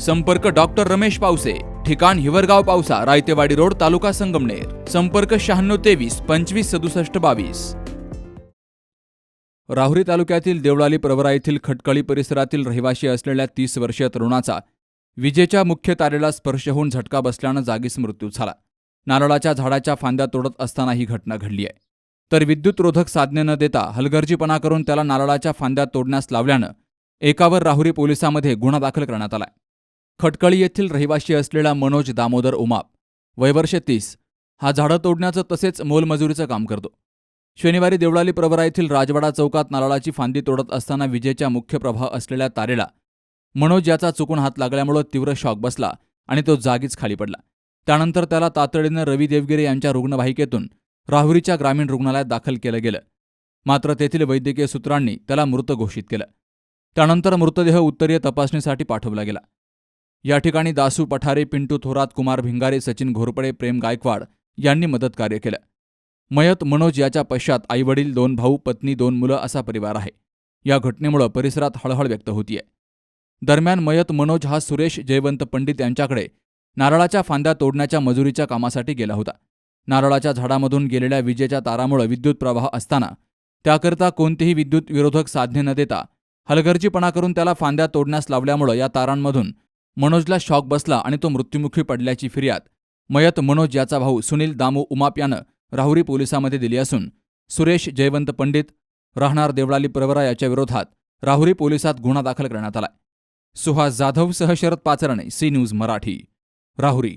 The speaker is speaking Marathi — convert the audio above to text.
संपर्क डॉक्टर रमेश पावसे ठिकाण हिवरगाव पावसा रायतेवाडी रोड तालुका संगमनेर. संपर्क शहाण्णव तेवीस पंचवीस सदुसष्ट बावीस. राहुरी तालुक्यातील देवळाली प्रवरा येथील खटकळी परिसरातील रहिवाशी असलेल्या तीस वर्षीय तरुणाचा विजेच्या मुख्य तारेला स्पर्श होऊन झटका बसल्यानं जागीच मृत्यू झाला. नारळाच्या झाडाच्या फांद्या तोडत असताना ही घटना घडली आहे. तर विद्युतरोधक साधने न देता हलगर्जीपणा करून त्याला नारळाच्या फांद्या तोडण्यास लावल्यानं एकावर राहुरी पोलिसामध्ये गुन्हा दाखल करण्यात आलाय. खटकळी येथील रहिवाशी असलेला मनोज दामोदर उमाप. वयवर्ष तीस. हा झाडं तोडण्याचं तसेच मोलमजुरीचं काम करतो. शनिवारी देवळाली प्रवरा येथील राजवाडा चौकात नारळाची फांदी तोडत असताना विजेच्या मुख्य प्रभाव असलेल्या तारेला मनोज याचा चुकून हात लागल्यामुळं तीव्र शॉक बसला आणि तो जागीच खाली पडला. त्यानंतर त्याला तातडीनं रवी देवगिरे यांच्या रुग्णवाहिकेतून राहुरीच्या ग्रामीण रुग्णालयात दाखल केलं गेलं. मात्र तेथील वैद्यकीय सूत्रांनी त्याला मृत घोषित केलं. त्यानंतर मृतदेह उत्तरीय तपासणीसाठी पाठवला गेला. या ठिकाणी दासू पठारे पिंटू थोरात कुमार भिंगारे सचिन घोरपडे प्रेम गायकवाड यांनी मदतकार्य केलं. मयत मनोज याच्या पश्चात आईवडील दोन भाऊ पत्नी दोन मुलं असा परिवार आहे. या घटनेमुळं परिसरात हळहळ व्यक्त होतीये. दरम्यान मयत मनोज हा सुरेश जयवंत पंडित यांच्याकडे नारळाच्या फांद्या तोडण्याच्या मजुरीच्या कामासाठी गेला होता. नारळाच्या झाडामधून गेलेल्या विजेच्या तारामुळे विद्युत प्रवाह असताना त्याकरता कोणतीही विद्युत विरोधक साधने न देता हलगर्जीपणा करून त्याला फांद्या तोडण्यास लावल्यामुळं या तारांमधून मनोजला शॉक बसला आणि तो मृत्युमुखी पडल्याची फिर्याद. मयत मनोज याचा भाऊ सुनील दामू उमाप यानं राहुरी पोलिसामध्ये दिली असून सुरेश जयवंत पंडित राहणार देवळाली प्रवरा याच्या विरोधात राहुरी पोलिसात गुन्हा दाखल करण्यात आलाय. सुहास जाधव सह शरद पाचरणे सी न्यूज मराठी राहुरी.